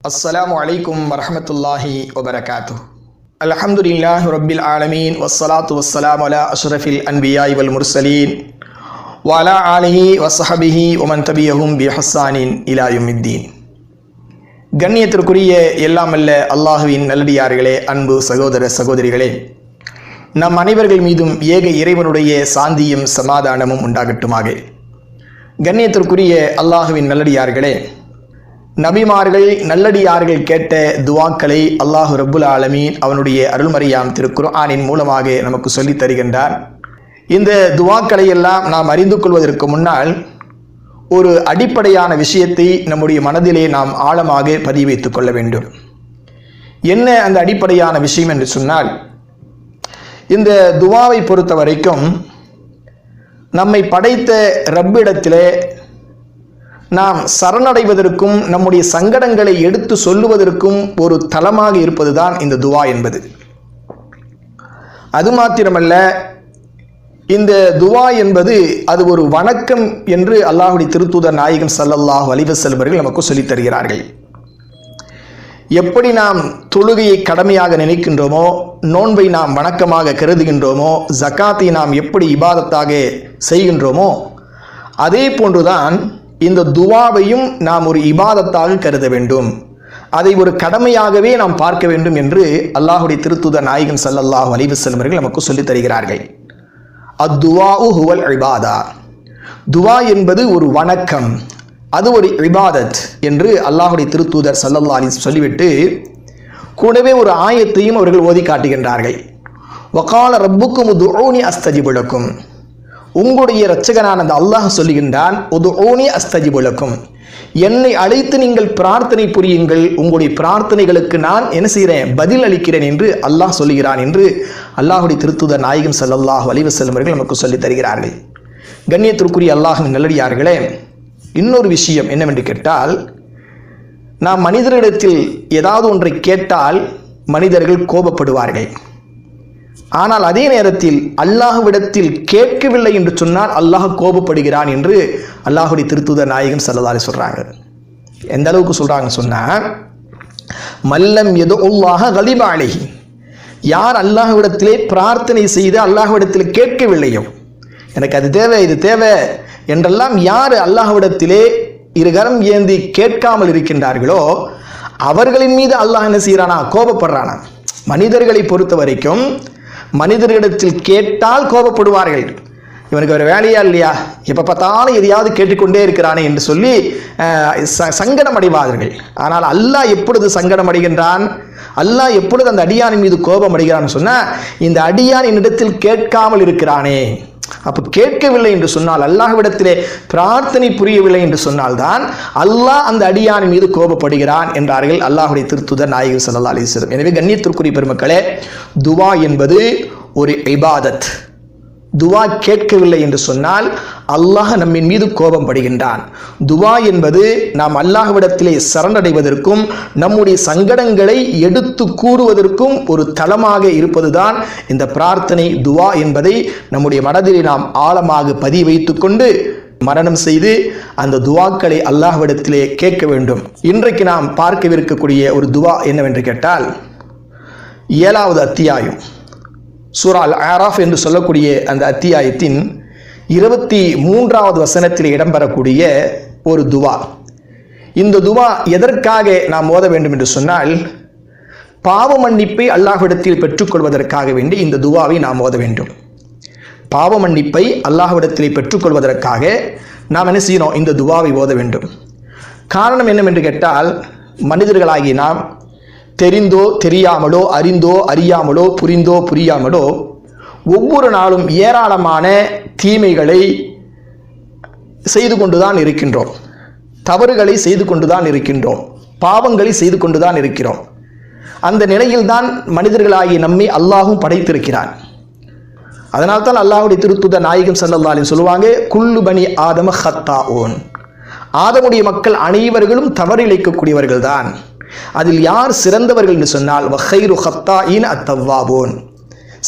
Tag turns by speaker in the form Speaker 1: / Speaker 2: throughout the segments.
Speaker 1: அஸ்லாம் வலைக்கும் வரமத்துல்லாஹி வபரகாத்து அலமதுல்லாஹ் ரபில் ஆலமீன் வசலாத்து வசலாம் அலா அஷ்ரஃபில் அன்பியாய் வல் முர்சலீன் வலா ஆலிஹி வசஹபிஹி ஒமன் தபியஹும் பி ஹசானின் இலாயுமித்தீன் கண்ணியத்திற்குரிய எல்லாமல்ல அல்லாஹுவின் நல்லடியார்களே அன்பு சகோதர சகோதரிகளே நம் அனைவர்கள் மீதும் ஏக இறைவனுடைய சாந்தியும் சமாதானமும் உண்டாகட்டுமாக. கண்ணியத்திற்குரிய அல்லாஹுவின் நல்லடியார்களே நபிமார்கள் நல்லடியார்கள் கேட்ட துவாக்களை அல்லாஹு ரபுல் ஆலமீன் அவனுடைய அருள்மறையாம் திருக்குர்ஆனின் மூலமாக நமக்கு சொல்லித் தருகின்றார். இந்த துவாக்களை எல்லாம் நாம் அறிந்து கொள்வதற்கு முன்னால் ஒரு அடிப்படையான விஷயத்தை நம்முடைய மனதிலே நாம் ஆழமாக பதிவு கொள்ள வேண்டும். என்ன அந்த அடிப்படையான விஷயம் என்று சொன்னால் இந்த துவாவை பொறுத்த வரைக்கும் நம்மை படைத்த ரப்பிடத்திலே நாம் சரணடைவதற்கும் நம்முடைய சங்கடங்களை எடுத்து சொல்லுவதற்கும் ஒரு தளமாக இருப்பதுதான் இந்த துவா என்பது. அது மாத்திரமல்ல இந்த துவா என்பது அது ஒரு வணக்கம் என்று அல்லாஹுடைய திருத்தூதர் சல்லல்லாஹ் சல்லல்லாஹு அலிவசல்வர்கள் நமக்கு சொல்லித் தருகிறார்கள். எப்படி நாம் தொழுகையை கடமையாக நினைக்கின்றோமோ நோன்பை நாம் வணக்கமாக கருதுகின்றோமோ ஜக்காத்தை நாம் எப்படி இபாதத்தாக செய்கின்றோமோ அதே போன்றுதான் இந்த துவாவையும் நாம் ஒரு இபாதத்தாக கருத வேண்டும். அதை ஒரு கடமையாகவே நாம் பார்க்க வேண்டும் என்று அல்லாஹுடைய திருத்துத நாயகன் சல்லல்லாஹ் அலிவசல்லம் செல்வர்கள் நமக்கு சொல்லித் தருகிறார்கள். அத்துவா ஹுவல் இபாதா. துவா என்பது ஒரு வணக்கம். அது ஒரு இபாதத் என்று அல்லாஹுடைய திருத்தூதர் சல்லல்லா அலி சொல்லிவிட்டு கூடவே ஒரு ஆயத்தையும் அவர்கள் ஓதி காட்டுகின்றார்கள். வக்கால ரப்புக்கும் துரோனி அஸ்தஜிபுலக்கும் உங்களுடைய இரட்சகனான அந்த அல்லாஹ் சொல்லுகின்றான் ஒரு ஓனி அஸ்தஜிபுலக்கும் என்னை அழைத்து நீங்கள் பிரார்த்தனை புரியுங்கள். உங்களுடைய பிரார்த்தனைகளுக்கு நான் என்ன செய்கிறேன்? பதில் அளிக்கிறேன் என்று அல்லாஹ் சொல்லுகிறான் என்று அல்லாஹுடைய திருத்துத நாயகம் சல்லல்லாஹ் வலிவசல்லம் அவர்கள் நமக்கு சொல்லித் தருகிறார்கள். கண்ணியத்திற்குரிய அல்லாஹின் நல்லடியார்களே இன்னொரு விஷயம் என்னவென்று கேட்டால் நாம் மனிதரிடத்தில் ஏதாவது ஒன்றை கேட்டால் மனிதர்கள் கோபப்படுவார்கள். ஆனால் அதே நேரத்தில் அல்லாஹுவிடத்தில் கேட்கவில்லை என்று சொன்னால் அல்லாஹ் கோபப்படுகிறான் என்று அல்லாஹுடைய திருத்துதர் நாயகம் சல்லதாரி சொல்கிறாங்க எந்த அளவுக்கு சொல்கிறாங்க சொன்னால் மல்லம் எதோ உள்ளாக கலிபாலை யார் அல்லாஹுவிடத்திலே பிரார்த்தனை செய்து அல்லாஹுவிடத்தில் கேட்கவில்லையோ எனக்கு அது தேவை இது தேவை என்றெல்லாம் யார் அல்லாஹுவிடத்திலே இருகரம் ஏந்தி கேட்காமல் இருக்கின்றார்களோ அவர்களின் மீது அல்லாஹ் என்ன செய்கிறானா கோபப்படுறானா? மனிதர்களை பொறுத்த வரைக்கும் மனிதர்களிடத்தில் கேட்டால் கோபப்படுவார்கள். இவனுக்கு ஒரு வேலையா இல்லையா? எப்போ பார்த்தாலும் எதையாவது கேட்டுக்கொண்டே இருக்கிறானே என்று சொல்லி சங்கடம் அடைவார்கள். ஆனால் அல்லாஹ் எப்பொழுது சங்கடம் அடைகின்றான்? அல்லாஹ் எப்பொழுது அந்த அடியானின் மீது கோபம் அடைகிறான்னு சொன்னால் இந்த அடியான் என்னிடத்தில் கேட்காமல் இருக்கிறானே. அப்போ கேட்கவில்லை என்று சொன்னால் அல்லாஹ்விடத்திலே பிரார்த்தனை புரியவில்லை என்று சொன்னால்தான் அல்லாஹ் அந்த அடியானின் மீது கோபப்படுகிறான் என்றார்கள் அல்லாஹுடைய திருத்துதர் நாயகர் சல்லா அலிஸ்லம் எனவே கண்ணியத்திற்குரிய பெருமக்களே துவா என்பது ஒரு இபாதத். துவா கேட்கவில்லை என்று சொன்னால் அல்லாஹ் நம்மின் மீது கோபம் படுகின்றான் துவா என்பது நாம் அல்லாஹ்விடத்திலே சரணடைவதற்கும் நம்முடைய சங்கடங்களை எடுத்து கூறுவதற்கும் ஒரு தளமாக இருப்பதுதான் இந்த பிரார்த்தனை. துவா என்பதை நம்முடைய மனதிலே நாம் ஆழமாக பதிய வைத்துக்கொண்டு மரணம் செய்து அந்த துவாக்களை அல்லாஹ்விடத்திலே கேட்க வேண்டும். இன்றைக்கு நாம் பார்க்கவிருக்கக்கூடிய ஒரு துவா என்னவென்று கேட்டால் ஏழாவது அத்தியாயம். சூரால் ஆராஃப் என்று சொல்லக்கூடிய அந்த அத்தியாயத்தின் இருபத்தி மூன்றாவது வசனத்தில் இடம்பெறக்கூடிய ஒரு துவா. இந்த துவா எதற்காக நாம் ஓத வேண்டும் என்று சொன்னால் பாவ மன்னிப்பை அல்லாஹ்விடத்தில் பெற்றுக்கொள்வதற்காக வேண்டி இந்த துவாவை நாம் ஓத வேண்டும். பாவ மன்னிப்பை அல்லாஹ்விடத்தில் பெற்றுக்கொள்வதற்காக நாம் என்ன செய்யணும்? இந்த துவாவை ஓத வேண்டும். காரணம் என்னவென்று கேட்டால் மனிதர்களாகி நாம் தெரிந்தோ தெரியாமலோ அறிந்தோ அறியாமலோ புரிந்தோ புரியாமலோ ஒவ்வொரு நாளும் ஏராளமான தீமைகளை செய்து கொண்டுதான் இருக்கின்றோம். தவறுகளை செய்து கொண்டுதான் இருக்கின்றோம். பாவங்களை செய்து கொண்டுதான் இருக்கிறோம். அந்த நிலையில்தான் மனிதர்களாகிய நம்மை அல்லாஹும் படைத்திருக்கிறான். அதனால்தான் அல்லாஹுடைய திருத்துத நாயகம் சல்லல்லாலின் சொல்லுவாங்க குல்லு பனி ஆதம ஹத்தா ஓன் ஆதமுடைய மக்கள் அனைவர்களும் தவறிழைக்கக்கூடியவர்கள் தான் அதில் யார் சிறந்தவர்கள் என்று சொன்னால் வஹைரு ஹத்தா இன் அத்தவ்வாபோன்.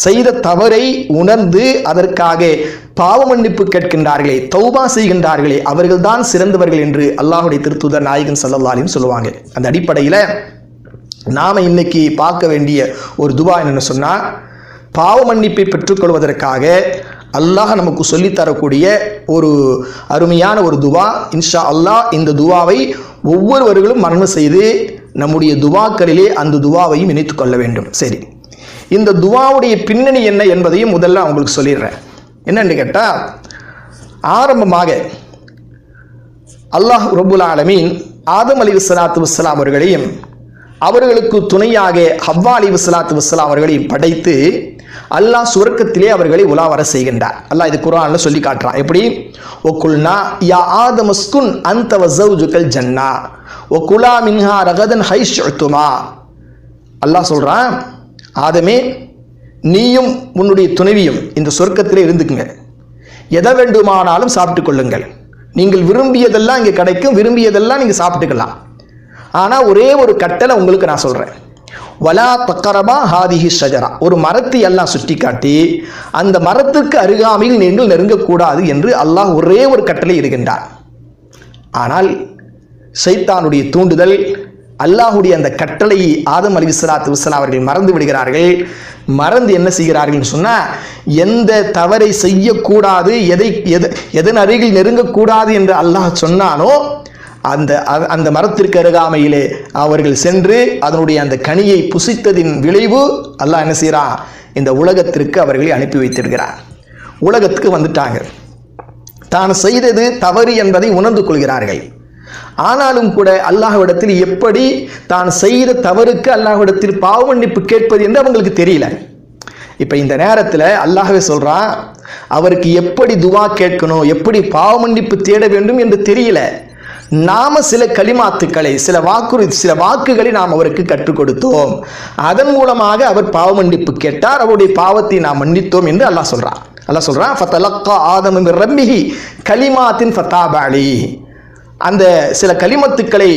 Speaker 1: செய்த தவறை உணர்ந்து அதற்காக பாவ மன்னிப்பு கேட்கின்றார்களே தௌபா செய்கின்றார்களே அவர்கள்தான் சிறந்தவர்கள் என்று அல்லாஹுடைய திருத்துதர் நாயகன் சல்லல்லாலையும் சொல்லுவாங்க. அந்த அடிப்படையில் நாம் இன்னைக்கு பார்க்க வேண்டிய ஒரு துவா என்னென்னு சொன்னால் பாவ மன்னிப்பை பெற்றுக்கொள்வதற்காக அல்லாஹ் நமக்கு சொல்லித்தரக்கூடிய ஒரு அருமையான ஒரு துவா. இன்ஷா அல்லாஹ் இந்த துவாவை ஒவ்வொருவர்களும் மரணம் செய்து நம்முடைய துவாக்களிலே அந்த துவாவையும் இணைத்து கொள்ள வேண்டும். சரி. இந்த துவாவுடைய பின்னணி என்ன என்பதையும் முதல்ல உங்களுக்கு சொல்லிடுறேன். என்னென்னு கேட்டால் ஆரம்பமாக அல்லாஹ் ரபுல் ஆலமீன் ஆதம் அலி வசலாத்து வசலாம் அவர்களையும் அவர்களுக்கு துணையாக ஹவ்வா அலி வசலாத்து வசலாம் அவர்களையும் படைத்து அல்லாஹ் சுவர்க்கத்திலே அவர்களை உலா வர செய்கின்றார். அல்லாஹ் இது குரான்ல சொல்லி காட்டுறான். எப்படி? ஒக்குல்னா யா ஆதமஸ்குன் அந்த வசௌஜுகல் ஜன்னா. ஒக்குலா மின்ஹா ரகதன் ஹைஷ்துமா அல்லாஹ் சொல்றான் ஆதமே நீயும் உன்னுடைய துணைவியும் இந்த சொர்க்கத்திலே இருந்துக்குங்க. எதை வேண்டுமானாலும் சாப்பிட்டு கொள்ளுங்கள். நீங்கள் விரும்பியதெல்லாம் இங்கே கிடைக்கும் விரும்பியதெல்லாம் நீங்கள் சாப்பிட்டுக்கலாம். ஆனால் ஒரே ஒரு கட்டளை உங்களுக்கு நான் சொல்கிறேன் வலா தக்கரமா ஹாதிஹி ஷஜரா. ஒரு மரத்தை எல்லாம் சுட்டி காட்டி அந்த மரத்துக்கு அருகாமையில் நீங்கள் நெருங்கக்கூடாது என்று அல்லாஹ் ஒரே ஒரு கட்டளை இருக்கின்றார் ஆனால் சைத்தானுடைய தூண்டுதல் அல்லாஹுடைய அந்த கட்டளையை ஆதம் அலி விஸ்லாத்து விஸ்லாம் அவர்கள் மறந்து விடுகிறார்கள். மறந்து என்ன செய்கிறார்கள் சொன்னால் எந்த தவறை செய்யக்கூடாது எதை எது எதன் அருகில் நெருங்கக்கூடாது என்று அல்லாஹ் சொன்னானோ அந்த அ- அந்த மரத்திற்கு அருகாமையிலே அவர்கள் சென்று அதனுடைய அந்த கனியை புசித்ததின் விளைவு அல்லாஹ் என்ன செய்கிறான் இந்த உலகத்திற்கு அவர்களை அனுப்பி வைத்திருக்கிறார். உலகத்துக்கு வந்துட்டாங்க. தான் செய்தது தவறு என்பதை உணர்ந்து கொள்கிறார்கள். ஆனாலும் கூட அல்லாஹ்விடத்தில் எப்படி தான் செய்த தவறுக்கு அல்லாஹ்விடத்தில் பாவமன்னிப்பு கேட்பது என்று அவங்களுக்கு தெரியல. இப்போ இந்த நேரத்தில் அல்லாஹ்வே சொல்கிறான் அவருக்கு எப்படி துவா கேட்கணும் எப்படி பாவமன்னிப்பு தேட வேண்டும் என்று தெரியல. நாம சில களிமாத்துக்களை சில வாக்குறு சில வாக்குகளை நாம் அவருக்கு கற்றுக் கொடுத்தோம். அதன் மூலமாக அவர் பாவ மன்னிப்பு கேட்டார். அவருடைய பாவத்தை நாம் மன்னித்தோம் என்று அல்லாஹ் சொல்றான். அல்லாஹ் சொல்றான் ஃபத்தலக்கா ஆதம் ரம்பிஹி ரப்பிஹி கலிமாத்தின் ஃபத்தாபாலி அந்த சில கலிமத்துக்களை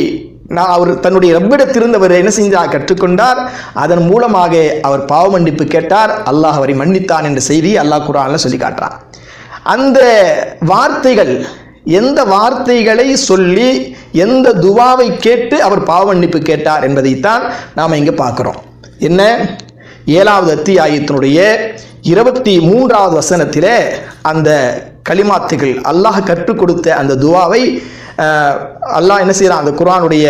Speaker 1: நான் அவர் தன்னுடைய ரப்பிடத்திலிருந்து அவர் என்ன செஞ்சார் கற்றுக்கொண்டார் அதன் மூலமாக அவர் பாவ மன்னிப்பு கேட்டார். அல்லாஹ் அவரை மன்னித்தான் என்ற செய்தி அல்லாஹ் குரான்ல சொல்லி காட்டுறான். அந்த வார்த்தைகள் எந்த வார்த்தைகளை சொல்லி எந்த துவாவை கேட்டு அவர் பாவன்னிப்பு கேட்டார் என்பதைத்தான் நாம் இங்கே பார்க்குறோம். என்ன? ஏழாவது அத்தியாயத்தினுடைய இருபத்தி மூன்றாவது வசனத்திலே அந்த கலிமாத்துகள் அல்லாஹ் கற்றுக் கொடுத்த அந்த துவாவை அல்லாஹ் என்ன செய்கிறான் அந்த குரானுடைய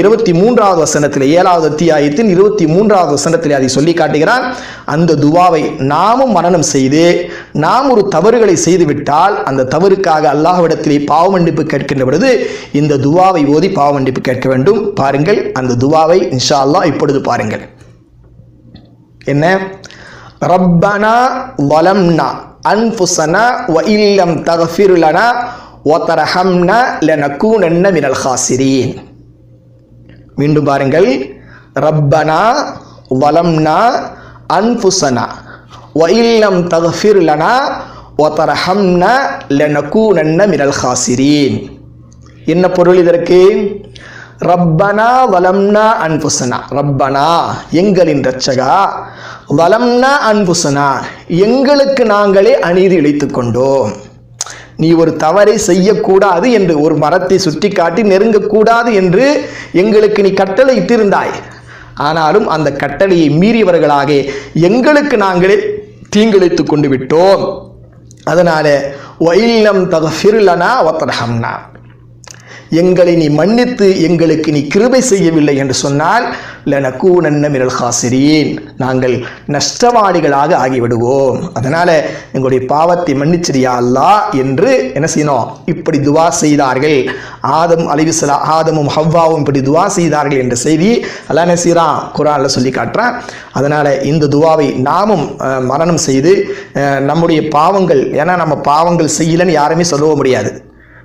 Speaker 1: இருபத்தி மூன்றாவது வசனத்தில் ஏழாவது அத்தியாயத்தின் இருபத்தி மூன்றாவது வசனத்தில் அதை சொல்லி காட்டுகிறான். அந்த துவாவை நாமும் மரணம் செய்து நாம் ஒரு தவறுகளை செய்துவிட்டால் அந்த தவறுக்காக அல்லாஹ்விடத்திலே பாவமன்னிப்பு கேட்கின்ற பொழுது இந்த துவாவை ஓதி பாவமன்னிப்பு கேட்க வேண்டும். பாருங்கள் அந்த துவாவை இன்ஷா அல்லாஹ் இப்பொழுது பாருங்கள். என்ன? ரப்பனா வலம்னா அன்புசனா வ இல்லம் தகஃபிர் ஒத்தரஹம்னா வ மினல் ஹாசிரீன். மீண்டும் பாருங்கள். ரப்பனா வலம்னா அன்புசனா வ இல்லம் தகஃபிர் ஒத்தரஹம்னா வ மினல் ஹாசிரீன். என்ன பொருள் இதற்கு? ரப்பனா வலம்னா அன்புசனா. ரப்பனா எங்களின் ரட்சகா வலம்னா அன்புசனா எங்களுக்கு நாங்களே அநீதி இழைத்துக் கொண்டோம். நீ ஒரு தவறை செய்யக்கூடாது என்று ஒரு மரத்தை சுட்டி காட்டி நெருங்கக்கூடாது என்று எங்களுக்கு நீ கட்டளை இட்டிருந்தாய். ஆனாலும் அந்த கட்டளையை மீறியவர்களாக எங்களுக்கு நாங்களே தீங்கிழைத்து கொண்டு விட்டோம். அதனால ஒயில்லம் தகஃபிர்லனா ஒத்தரஹம்னா எங்களை நீ மன்னித்து எங்களுக்கு நீ கிருபை செய்யவில்லை என்று சொன்னால் லனக்கூனன்ன மிரல் ஹாசிரீன். நாங்கள் நஷ்டவாளிகளாக ஆகிவிடுவோம். அதனால எங்களுடைய பாவத்தை மன்னிச்சிரியா அல்லா என்று என்ன செய்யணும்? இப்படி துவா செய்தார்கள். ஆதம் அலிவிசலா ஆதமும் ஹவ்வாவும் இப்படி துவா செய்தார்கள் என்ற செய்தி அல்ல என்ன செய்கிறான் குரானில் சொல்லி காட்டுறான். அதனால இந்த துவாவை நாமும் மரணம் செய்து நம்முடைய பாவங்கள் ஏன்னா நம்ம பாவங்கள் செய்யலைன்னு யாருமே சொல்லவும் முடியாது.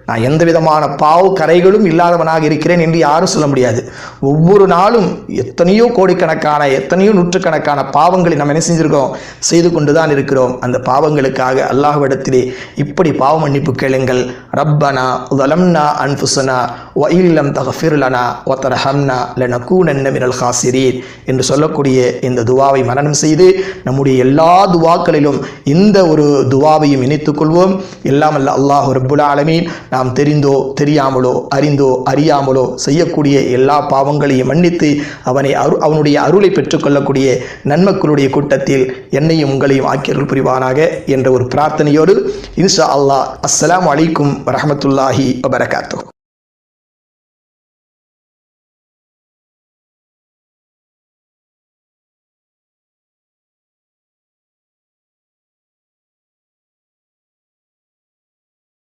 Speaker 1: நான் எந்த விதமான பாவ கரைகளும் இல்லாதவனாக இருக்கிறேன் என்று யாரும் சொல்ல முடியாது. ஒவ்வொரு நாளும் எத்தனையோ கோடிக்கணக்கான எத்தனையோ நூற்றுக்கணக்கான பாவங்களை நம்ம என்ன செஞ்சுருக்கோம் செய்து கொண்டு தான் இருக்கிறோம். அந்த பாவங்களுக்காக அல்லாஹ்விடத்திலே இப்படி பாவ மன்னிப்பு கேளுங்கள். ரப்பனா உதலம்னா அன்புசனா வ இல்லம் தகஃபிர்லனா ஒ தரஹம்னா லனகூனன்ன மினல் ஹாசிரீன் என்று சொல்லக்கூடிய இந்த துவாவை மரணம் செய்து நம்முடைய எல்லா துவாக்களிலும் இந்த ஒரு துவாவையும் இணைத்துக் கொள்வோம். எல்லாம் அல்ல அல்லாஹ் ரபுல் ஆலமீன். நாம் தெரிந்தோ தெரியாமலோ அறிந்தோ அறியாமலோ செய்யக்கூடிய எல்லா பாவங்களையும் மன்னித்து அவனை அரு அவனுடைய அருளை பெற்றுக்கொள்ளக்கூடிய நன்மக்களுடைய கூட்டத்தில் என்னையும் உங்களையும் ஆக்கியர்கள் புரிவானாக என்ற ஒரு பிரார்த்தனையோடு இன்ஷா அல்லாஹ். அஸ்லாம் அலைக்கும் வரமத்துல்லாஹி வபரகாத்துஹு.